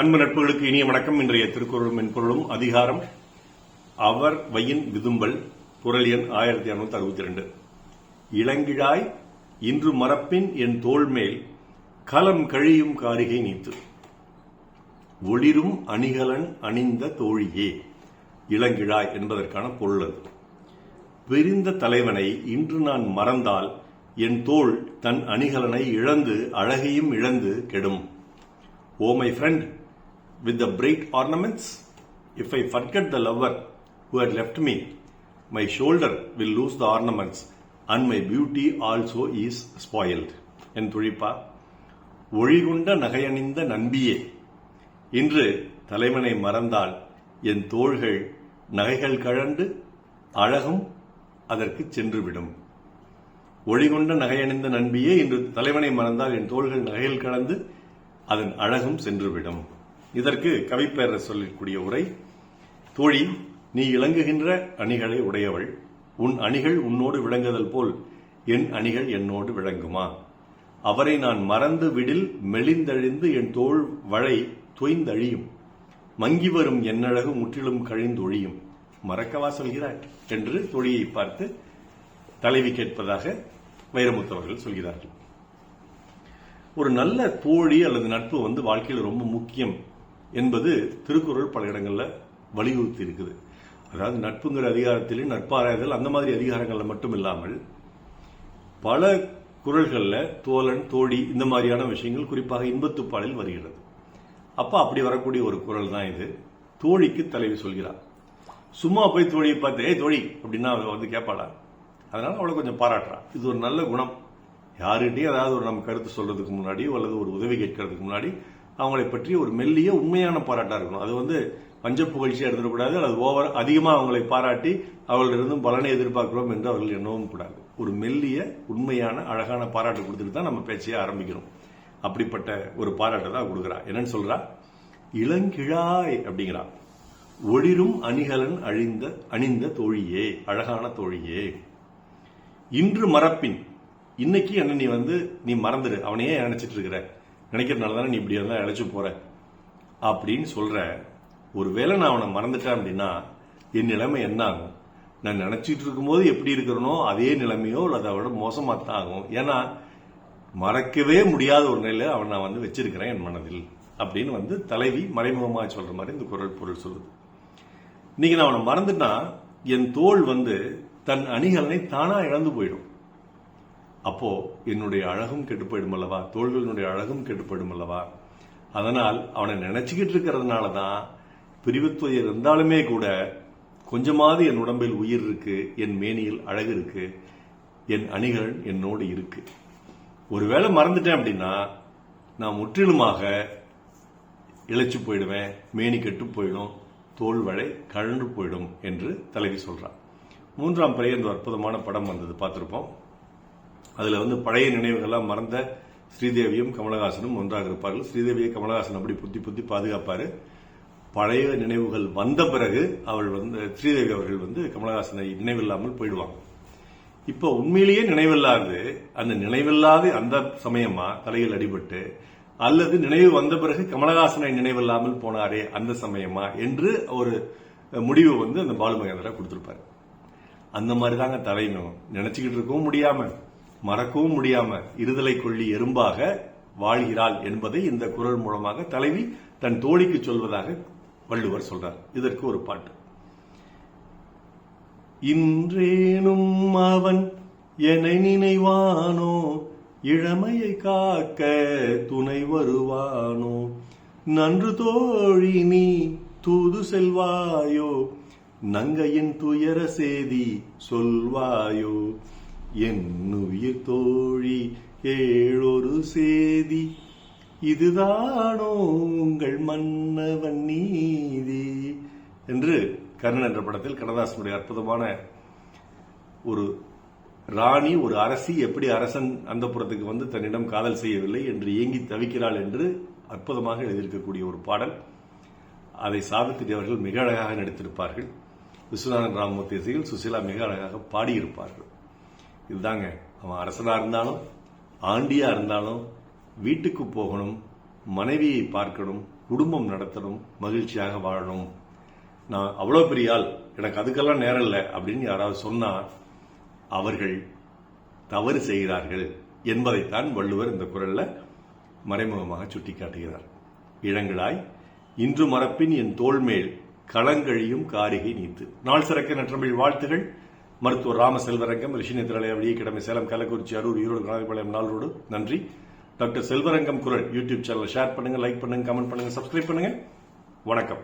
அன்பு நட்புகளுக்கு இனிய வணக்கம். இன்றைய திருக்குறள் மென்பொருளும் அதிகாரம். அவர் வையின் விதும்பல் குரல் எண் ஆயிரத்தி அறுநூத்தி அறுபத்தி ரெண்டு இளங்கிழாய் இன்று மரப்பின் என் தோள்மேல் கலம் கழியும் காரிகை நீத்து. ஒளிரும் அணிகலன் அணிந்த தோழியே இளங்கிழாய் என்பதற்கான பொருள் அது. பிரிந்த தலைவனை இன்று நான் மறந்தால் என் தோள் தன் அணிகலனை இழந்து அழகையும் இழந்து கெடும். ஓ my friend with the bright ornaments, if I forget the lover who had left me, my shoulder will lose the ornaments and my beauty also is spoiled. என் துழிப்பா ஒழிகுண்ட நகையணிந்த நண்பியே இன்று தலைவனை மறந்தால் என் தோள்கள் நகைகள் கழண்டு அழகும் அதற்கு சென்றுவிடும். ஒளிகொண்ட நகையணிந்த நண்பியே இன்று தலைவனை மறந்தால் என் தோள்கள் நகையில் கலந்து அதன் அழகும் சென்றுவிடும். இதற்கு கவிப்பெயர சொல்லக்கூடிய உரை தோழி நீ இளங்குகின்ற அணிகளை உடையவள். உன் அணிகள் உன்னோடு விளங்குதல் போல் என் அணிகள் என்னோடு விளங்குமா? அவரை நான் மறந்து விடில் மெலிந்தழிந்து என் தோள் வளை தொய்ந்தழியும். மங்கி வரும் என்னழகு முற்றிலும் கழிந்தொழியும். மறக்கவா சொல்கிறாய் என்று தொழியை பார்த்து தலைவி கேட்பதாக வைரமுத்தவர்கள் சொல்கிறார்கள். ஒரு நல்ல தோழி அல்லது நட்பு வந்து வாழ்க்கையில் ரொம்ப முக்கியம். என்பது திருக்குறள் பல இடங்களில் வலியுறுத்தி இருக்குது. அதாவது நட்புங்கிற அதிகாரத்திலே நட்பாராய்தல் அந்த மாதிரி அதிகாரங்களில் மட்டும் இல்லாமல் பல குரல்களில் தோழன் தோழி இந்த மாதிரியான விஷயங்கள் குறிப்பாக இன்பத்துப்பாலில் வருகிறது. அப்போ அப்படி வரக்கூடிய ஒரு குரல் தான் இது. தோழிக்கு தலைவி சொல்கிறார் சும்மா போய் தோழியை பார்த்து ஏ தோழி அப்படின்னா அவள் வந்து கேட்பாளா? அதனால அவளை கொஞ்சம் பாராட்டுறான் இது ஒரு நல்ல குணம். யாருகிட்டையும் ஏதாவது ஒரு நம்ம கருத்து சொல்றதுக்கு முன்னாடி அல்லது ஒரு உதவி கேட்கறதுக்கு முன்னாடி அவங்களை பற்றி ஒரு மெல்லிய உண்மையான பாராட்டா இருக்கணும். அது வந்து பஞ்ச புகழ்ச்சியா இருந்துடக்கூடாது அல்லது ஓவர் அதிகமா அவங்களை பாராட்டி அவர்களிடம் பலனை எதிர்பார்க்கிறோம் என்று அவர்கள் எண்ணவும் கூடாது. ஒரு மெல்லிய உண்மையான அழகான பாராட்டு கொடுத்துட்டு தான் நம்ம பேச்சையே ஆரம்பிக்கிறோம். அப்படிப்பட்ட ஒரு பாராட்டை தான் கொடுக்குறா. என்னன்னு சொல்றா? இளங்கிழாய் அப்படிங்கிறா. ஒளிரும் அணிகலன் அழிந்த அணிந்த தோழியே அழகான தோழியே. இன்று மறப்பின். இன்னைக்கு என்ன நீ வந்து நீ மறந்துடு அவனையே நினைச்சிட்டு இருக்கிற. நினைக்கிறதுனால தானே நீ இப்படி இருந்தால் அழைச்சி போகிற அப்படின்னு சொல்ற ஒருவேளை நான் அவனை மறந்துட்டேன் அப்படின்னா என் நிலைமை என்ன ஆகும் நான் நினச்சிட்டு இருக்கும்போது எப்படி இருக்கிறனோ அதே நிலைமையோ இல்லை அதை விட மோசமாக தான் ஆகும். ஏன்னா மறக்கவே முடியாத ஒரு நிலையில் அவன் நான் வந்து வச்சிருக்கிறேன் என் மனதில். அப்படின்னு வந்து தலைவி மறைமுகமாக சொல்கிற மாதிரி இந்த குரல் பொருள் சொல்லுது. இன்னைக்கு நான் அவனை மறந்துட்டா என் தோல் வந்து தன் அணிகலனை தானாக இழந்து போயிடும். அப்போ என்னுடைய அழகும் கெட்டு போயிடும் அல்லவா? தோள்களினுடைய அழகும் கெட்டு போயிடும் அல்லவா? அதனால் அவனை நினைச்சுக்கிட்டு இருக்கிறதுனால தான் பிரிவுத்துவம் இருந்தாலுமே கூட கொஞ்சமாவது என் உடம்பில் உயிர் இருக்கு என் மேனியில் அழகு இருக்கு என் அணிகள் என்னோடு இருக்கு. ஒருவேளை மறந்துட்டேன் அப்படின்னா நான் முற்றிலுமாக இழைச்சு போயிடுவேன் மேனி கெட்டு போயிடும் தோல் வளை கழன்று போயிடும் என்று தலைவி சொல்றான் மூன்றாம் பிறைய இந்த அற்புதமான படம் வந்தது பார்த்துருப்போம். அதில் வந்து பழைய நினைவுகள்லாம் மறந்த ஸ்ரீதேவியும் கமலஹாசனும் ஒன்றாக இருப்பார்கள். ஸ்ரீதேவியை கமலஹாசன் அப்படி புத்தி புத்தி பாதுகாப்பார். பழைய நினைவுகள் வந்த பிறகு அவள் வந்து ஸ்ரீதேவி அவர்கள் வந்து கமலஹாசனை நினைவில்லாமல் போயிடுவாங்க. இப்போ உண்மையிலேயே நினைவில்லாது அந்த நினைவில்லாத அந்த சமயமா தலையில் அடிபட்டு அல்லது நினைவு வந்த பிறகு கமலஹாசனை நினைவில்லாமல் போனாரே அந்த சமயமா என்று ஒரு முடிவு வந்து அந்த பாலு மகேந்திரா அந்த மாதிரி தாங்க தலையணும் நினைச்சுக்கிட்டு இருக்கவும் முடியாம மறக்கவும் முடியாம இருதலை கொள்ளி எறும்பாக வாழ்கிறாள் என்பதை இந்த குரல் மூலமாக தலைவி தன் தோழிக்கு சொல்வதாக வள்ளுவர் சொல்றார். இதற்கு ஒரு பாட்டு. இன்றேனும் அவன் என்னை நினைவானோ இளமையை காக்க துணை வருவானோ நன்று தோழி நீ தூது செல்வாயோ நங்கையின் துயர சேதி சொல்வாயோ என்னுயிர் தோழி ஏழொரு சேதி. இதுதானோ உங்கள் மன்னவன் நீதி. என்று கர்ணன் என்ற படத்தில் கண்ணதாசனுடைய அற்புதமான ஒரு ராணி ஒரு அரசி எப்படி அரசன் அந்த புறத்துக்கு வந்து தன்னிடம் காதல் செய்யவில்லை என்று ஏங்கி தவிக்கிறாள் என்று அற்புதமாக எழுதியிருக்கக்கூடிய ஒரு பாடல். அதை சாவித்திரி அவர்கள் மிக அழகாக நடித்திருப்பார்கள். விஸ்வநாதன் ராமமூர்த்தி இசையில் சுசிலா மிக அழகாக பாடியிருப்பார்கள். இதுதாங்க அவன் அரசனாக இருந்தாலும் ஆண்டியாக இருந்தாலும் வீட்டுக்கு போகணும் மனைவியை பார்க்கணும் குடும்பம் நடத்தணும் மகிழ்ச்சியாக வாழணும். நான் அவ்வளோ பெரிய ஆள் எனக்கு அதுக்கெல்லாம் நேரம் இல்லை அப்படின்னு யாராவது சொன்னால் அவர்கள் தவறு செய்கிறார்கள் என்பதைத்தான் வள்ளுவர் இந்த குரல்ல மறைமுகமாக சுட்டிக்காட்டுகிறார். இளங்களாய் இன்று மரப்பின் என் தோள்மேல் களங்கழியும் காரிகை நீத்து. நாள் சிறக்க நற்றமிழ் வாழ்த்துகள். மருத்துவர் ராம செல்வரங்கம் ரிஷிநேத்திராலய வழியே சேலம் கள்ளக்குறிச்சி அரூர் ஈரோடு நாகபாளையம் நாளோடு நன்றி. டாக்டர் செல்வரங்கம் குரல் யூடியூப் சேனல் ஷேர் பண்ணுங்க லைக் பண்ணுங்க கமெண்ட் பண்ணுங்க சப்ஸ்கிரைப் பண்ணுங்க. வணக்கம்.